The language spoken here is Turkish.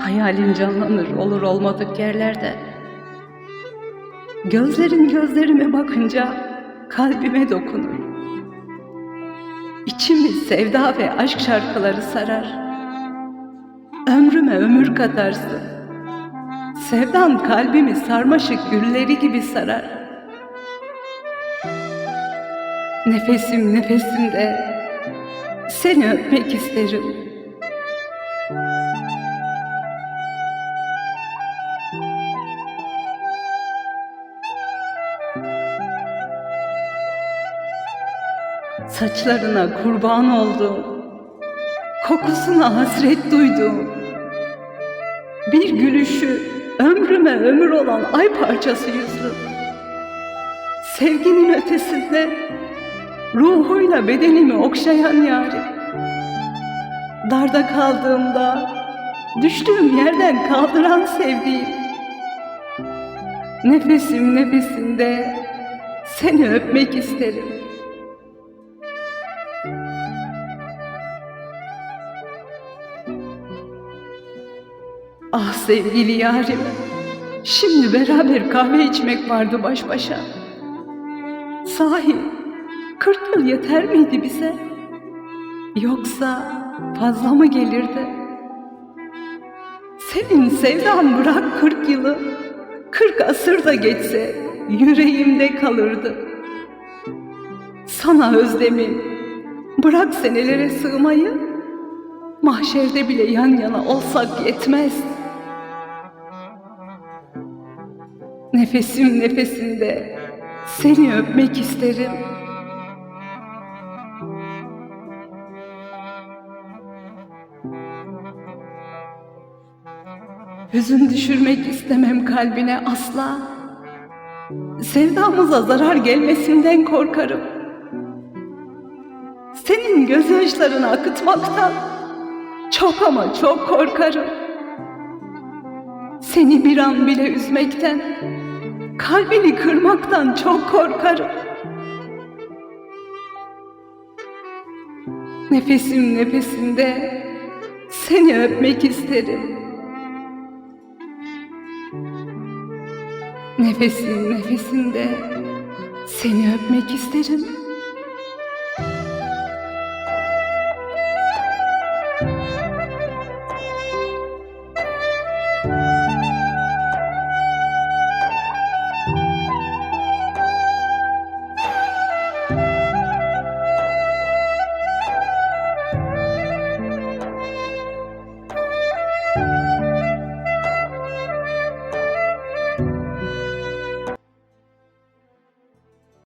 Hayalin canlanır olur olmadık yerlerde. Gözlerin gözlerime bakınca kalbime dokunur. İçimi sevda ve aşk şarkıları sarar. Ömrüme ömür katarsın. Sevdan kalbimi sarmaşık gülleri gibi sarar. Nefesim nefesimde seni öpmek isterim. Saçlarına kurban oldum. Kokusuna hasret duydum. Bir gülüşü ömrüme ömür olan ay parçası yüzlü. Sevginin ötesinde ruhuyla bedenimi okşayan yarim. Darda kaldığımda düştüğüm yerden kaldıran sevdiğim. Nefesim nefesinde seni öpmek isterim. Ah sevgili yarim, şimdi beraber kahve içmek vardı baş başa. Sahi, kırk yıl yeter miydi bize? Yoksa fazla mı gelirdi? Senin sevdan bırak kırk yılı, kırk asır da geçse yüreğimde kalırdı. Sana özlemim, bırak senelere sığmayı, mahşerde bile yan yana olsak yetmez. Nefesim nefesinde seni öpmek isterim. Hüzün düşürmek istemem kalbine asla. Sevdamıza zarar gelmesinden korkarım. Senin gözyaşlarını akıtmaktan çok ama çok korkarım. Seni bir an bile üzmekten, kalbini kırmaktan çok korkarım. Nefesim nefesimde seni öpmek isterim. Nefesim nefesimde seni öpmek isterim. Thank you.